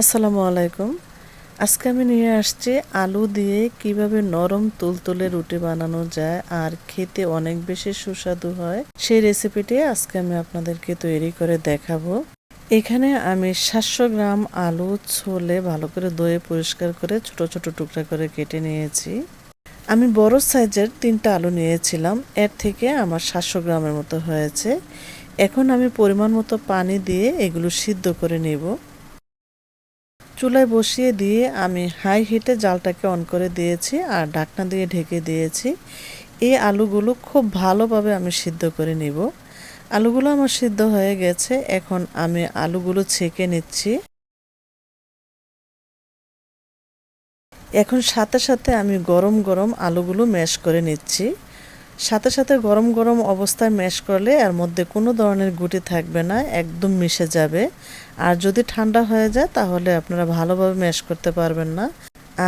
আসসালামু আলাইকুম। আজকে আমি নিয়ে আসছি আলু দিয়ে কীভাবে নরম তুলতুলে রুটি বানানো যায় আর খেতে অনেক বেশি সুস্বাদু হয়, সেই রেসিপিটি আজকে আমি আপনাদেরকে তৈরি করে দেখাবো। এখানে আমি সাতশো গ্রাম আলু ছোলে ভালো করে ধুয়ে পরিষ্কার করে ছোট ছোট টুকরা করে কেটে নিয়েছি। আমি বড় সাইজের তিনটা আলু নিয়েছিলাম, এর থেকে আমার সাতশো গ্রামের মতো হয়েছে। এখন আমি পরিমাণ মতো পানি দিয়ে এগুলো সিদ্ধ করে নেব। চুলায় বসিয়ে দিয়ে আমি হাই হিটে জালটাকে অন করে দিয়েছি আর ঢাকনা দিয়ে ঢেকে দিয়েছি। এই আলুগুলো খুব ভালোভাবে আমি সিদ্ধ করে নিব। আলুগুলো আমার সিদ্ধ হয়ে গেছে, এখন আমি আলুগুলো ছেঁকে নিচ্ছি। এখন সাথে সাথে আমি গরম গরম আলুগুলো ম্যাশ করে নিচ্ছি। সাথে সাথে গরম গরম অবস্থায় ম্যাশ করলে এর মধ্যে কোনো ধরনের গুটি থাকবে না, একদম মিশে যাবে। আর যদি ঠান্ডা হয়ে যায় তাহলে আপনারা ভালোভাবে ম্যাশ করতে পারবেন না।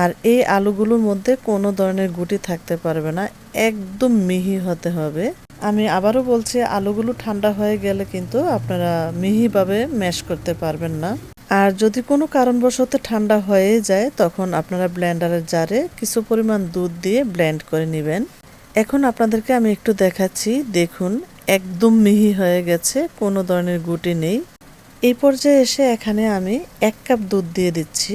আর এই আলুগুলোর মধ্যে কোনো ধরনের গুটি থাকতে পারবে না, একদম মিহি হতে হবে। আমি আবারও বলছি, আলুগুলো ঠান্ডা হয়ে গেলে কিন্তু আপনারা মিহিভাবে ম্যাশ করতে পারবেন না। আর যদি কোনো কারণবশত ঠান্ডা হয়ে যায়, তখন আপনারা ব্লেন্ডারের জারে কিছু পরিমাণ দুধ দিয়ে ব্লেন্ড করে নেবেন। এখন আপনাদেরকে আমি একটু দেখাচ্ছি। দেখুন, একদম মিহি হয়ে গেছে, কোনো ধরনের গুটি নেই। এই পর্যায়ে এসে এখানে আমি এক কাপ দুধ দিয়ে দিচ্ছি।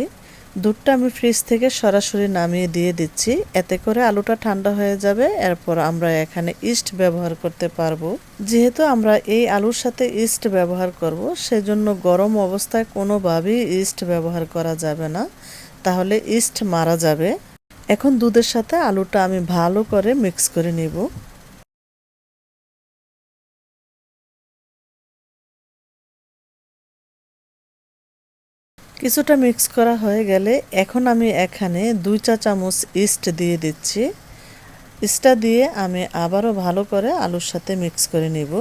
দুধটা আমি ফ্রিজ থেকে সরাসরি নামিয়ে দিয়ে দিচ্ছি। এতে করে আলুটা ঠান্ডা হয়ে যাবে, এরপর আমরা এখানে ইস্ট ব্যবহার করতে পারব। যেহেতু আমরা এই আলুর সাথে ইস্ট ব্যবহার করব, সেজন্য গরম অবস্থায় কোনোভাবেই ইস্ট ব্যবহার করা যাবে না। তাহলে ইস্ট মারা যাবে। এখন দুধের সাথে আলুটা আমি ভালো করে মিক্স করে নিব। কিছুটা মিক্স করা হয়ে গেলে এখন আমি এখানে দুই চা চামচ ইস্ট দিয়ে দিচ্ছি। ইস্টটা দিয়ে আমি আবারও ভালো করে আলুর সাথে মিক্স করে নিব।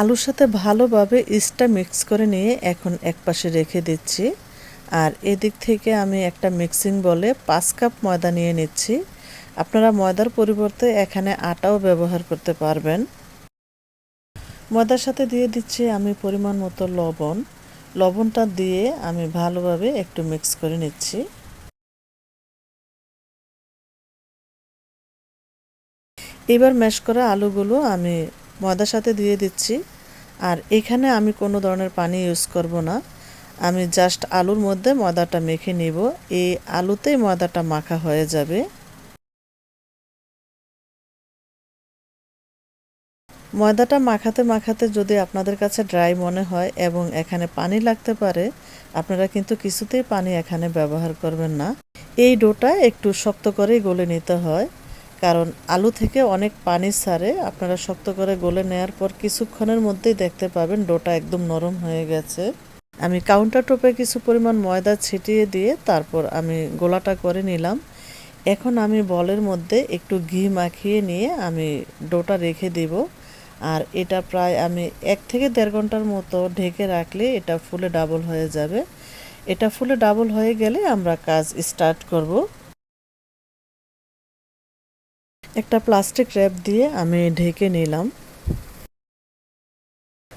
আলুর সাথে ভালোভাবে ইস্টটা মিক্স করে নিয়ে এখন এক পাশে রেখে দিচ্ছি। আর এদিক থেকে আমি একটা মিক্সিং বলে পাঁচ কাপ ময়দা নিয়ে নিচ্ছি। আপনারা ময়দার পরিবর্তে এখানে আটাও ব্যবহার করতে পারবেন। ময়দার সাথে দিয়ে দিচ্ছি আমি পরিমাণ মতো লবণ। লবণটা দিয়ে আমি ভালোভাবে একটু মিক্স করে নিচ্ছি। এবার ম্যাশ করা আলুগুলো আমি ময়দার সাথে দিয়ে দিচ্ছি। আর এখানে আমি কোনো ধরনের পানি ইউজ করব না। আমি জাস্ট আলুর মধ্যে ময়দাটা মেখে নিব। এই আলুতেই ময়দাটা মাখা হয়ে যাবে। ময়দাটা মাখাতে মাখাতে যদি আপনাদের কাছে ড্রাই মনে হয় এবং এখানে পানি লাগতে পারে, আপনারা কিন্তু কিছুতেই পানি এখানে ব্যবহার করবেন না। এই ডোটা একটু শক্ত করেই গলে নিতে হয়। কারণ আলু থেকে অনেক পানি ছাড়ে আপনারা শক্ত করে গলে নেওয়ার পর কিছুক্ষণের মধ্যেই দেখতে পাবেন ডোটা একদম নরম হয়ে গেছে। আমি কাউন্টার টপে কিছু পরিমাণ ময়দা ছিটিয়ে দিয়ে তারপর আমি গোলাটা করে নিলাম। এখন আমি বলের মধ্যে একটু ঘি মাখিয়ে নিয়ে আমি ডোটা রেখে দিব। আর এটা প্রায় আমি এক থেকে দেড় ঘণ্টার মতো ঢেকে রাখলে এটা ফুলে ডাবল হয়ে যাবে। এটা ফুলে ডাবল হয়ে গেলে আমরা কাজ স্টার্ট করব। একটা প্লাস্টিক র্যাপ দিয়ে আমি ঢেকে নিলাম।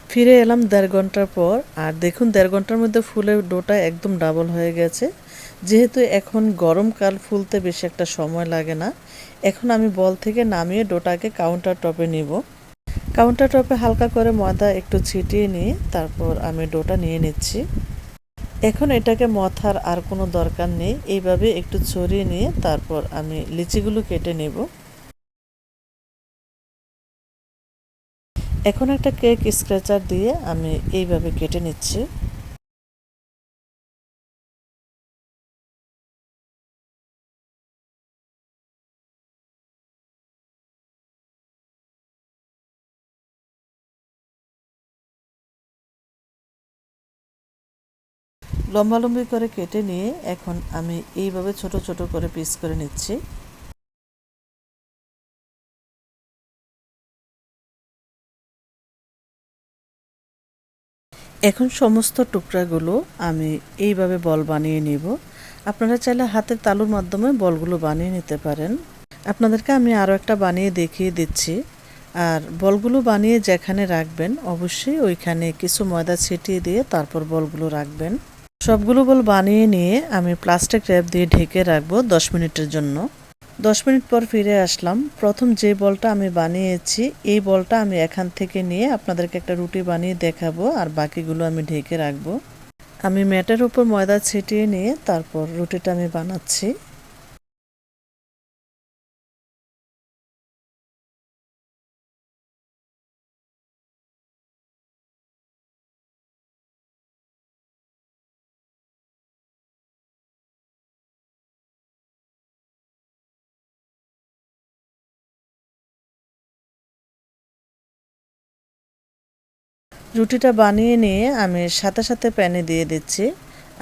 ফিরে এলাম দেড় ঘণ্টার পর, আর দেখুন দেড় ঘণ্টার মধ্যে ফুলের ডোটা একদম ডাবল হয়ে গেছে। যেহেতু এখন গরমকাল ফুলতে বেশি একটা সময় লাগে না, এখন আমি বল থেকে নামিয়ে ডোটাকে কাউন্টার টপে নিব। কাউন্টার টপে হালকা করে ময়দা একটু ছিটিয়ে নিয়ে তারপর আমি ডোটা নিয়ে নিচ্ছি। এখন এটাকে মথার আর কোনো দরকার নেই, এইভাবে একটু ছড়িয়ে নিয়ে তারপর আমি লিচিগুলো কেটে নেব। এখন একটা কেক স্ক্র্যাচার দিয়ে আমি এইভাবে কেটে নিচ্ছি। লম্বালম্বি করে কেটে নিয়ে এখন আমি এইভাবে ছোট ছোট করে পিস করে নিচ্ছি। এখন সমস্ত টুকরাগুলো আমি এইভাবে বল বানিয়ে নিব। আপনারা চাইলে হাতের তালুর মাধ্যমে বলগুলো বানিয়ে নিতে পারেন। আপনাদেরকে আমি আরও একটা বানিয়ে দেখিয়ে দিচ্ছি। আর বলগুলো বানিয়ে যেখানে রাখবেন, অবশ্যই ওইখানে কিছু ময়দা ছিটিয়ে দিয়ে তারপর বলগুলো রাখবেন। সবগুলো বল বানিয়ে নিয়ে আমি প্লাস্টিক র্যাপ দিয়ে ঢেকে রাখব দশ মিনিটের জন্য। দশ মিনিট পর ফিরে আসলাম। প্রথম যে বলটা আমি বানিয়েছি, এই বলটা আমি এখান থেকে নিয়ে আপনাদেরকে একটা রুটি বানিয়ে দেখাবো আর বাকিগুলো আমি ঢেকে রাখব। আমি ম্যাটের উপর ময়দা ছিটিয়ে নিয়ে তারপর রুটিটা আমি বানাচ্ছি। রুটিটা বানিয়ে নিয়ে আমি সাথে সাথে প্যানে দিয়ে দিচ্ছি।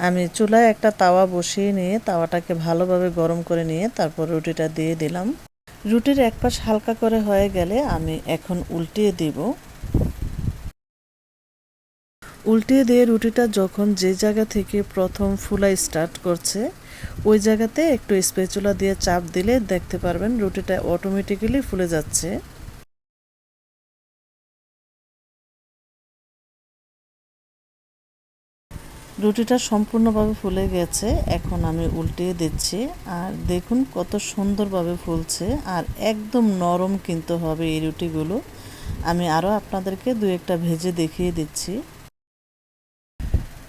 আমি চুলায় একটা তাওয়া বসিয়ে নিয়ে তাওয়াটাকে ভালোভাবে গরম করে নিয়ে তারপর রুটিটা দিয়ে দিলাম। রুটির এক পাশ হালকা করে হয়ে গেলে আমি এখন উল্টিয়ে দিব। উল্টিয়ে দিয়ে রুটিটা যখন যে জায়গা থেকে প্রথম ফুলা স্টার্ট করছে, ওই জায়গাতে একটু স্পেচুলা দিয়ে চাপ দিলে দেখতে পারবেন রুটিটা অটোমেটিক্যালি ফুলে যাচ্ছে। রুটিটা সম্পূর্ণভাবে ফুলে গেছে। এখন আমি উল্টিয়ে দিচ্ছি। আর দেখুন কত সুন্দরভাবে ফুলছে। আর একদম নরম কিন্তু হবে এই রুটিগুলো। আমি আরও আপনাদেরকে দু একটা ভেজে দেখিয়ে দিচ্ছি।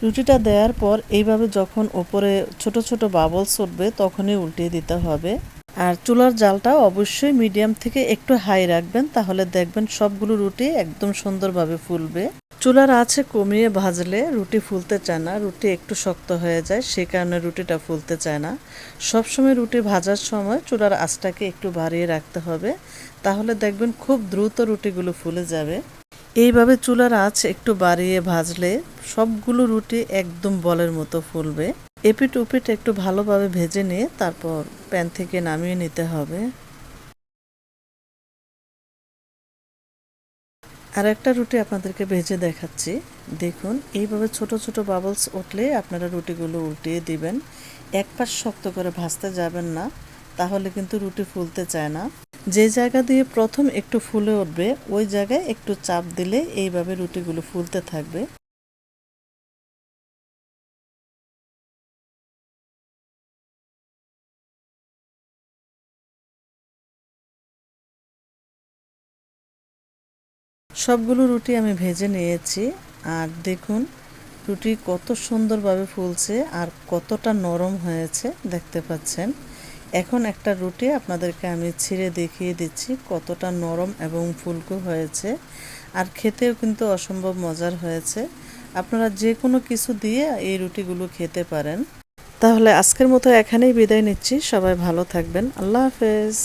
রুটিটা দেওয়ার পর এইভাবে যখন ওপরে ছোট ছোট বাবলস উঠবে, তখনই উল্টিয়ে দিতে হবে। আর চুলার জালটা অবশ্যই মিডিয়াম থেকে একটু হাই রাখবেন। তাহলে দেখবেন সবগুলো রুটি একদম সুন্দরভাবে ফুলবে। চুলার আছে কমিয়ে ভাজলে রুটি ফুলতে চায় না, রুটি একটু শক্ত হয়ে যায়, সে কারণে রুটিটা ফুলতে চায় না। সবসময় রুটি ভাজার সময় চুলার আঁচটাকে একটু বাড়িয়ে রাখতে হবে, তাহলে দেখবেন খুব দ্রুত রুটিগুলো ফুলে যাবে। এইভাবে চুলার আঁচ একটু বাড়িয়ে ভাজলে সবগুলো রুটি একদম বলের মতো ফুলবে। এপিট উপিট একটু ভালোভাবে ভেজে নিয়ে তারপর প্যান থেকে নামিয়ে নিতে হবে। আর একটা রুটি আপনাদেরকে ভেজে দেখাচ্ছি। দেখুন, এইভাবে ছোট ছোট বাবলস উঠলে আপনারা রুটিগুলো উল্টিয়ে দিবেন। এক পাশ শক্ত করে ভাজতে যাবেন না, তাহলে কিন্তু রুটি ফুলতে চায় না। যে জায়গা দিয়ে প্রথম একটু ফুলে উঠবে, ওই জায়গায় একটু চাপ দিলে এইভাবে রুটিগুলো ফুলতে থাকবে। সবগুলো রুটি আমি ভেজে নিয়েছি। আর দেখুন, রুটি কত সুন্দরভাবে ফুলছে আর কতটা নরম হয়েছে, দেখতে পাচ্ছেন। এখন একটা রুটি আপনাদেরকে আমি ছিঁড়ে দেখিয়ে দিচ্ছি, কতটা নরম এবং ফুলকো হয়েছে। আর খেতেও কিন্তু অসম্ভব মজার হয়েছে। আপনারা যে কোনো কিছু দিয়ে এই রুটিগুলো খেতে পারেন। তাহলে আজকের মতো এখানেই বিদায় নিচ্ছি। সবাই ভালো থাকবেন। আল্লাহ হাফেজ।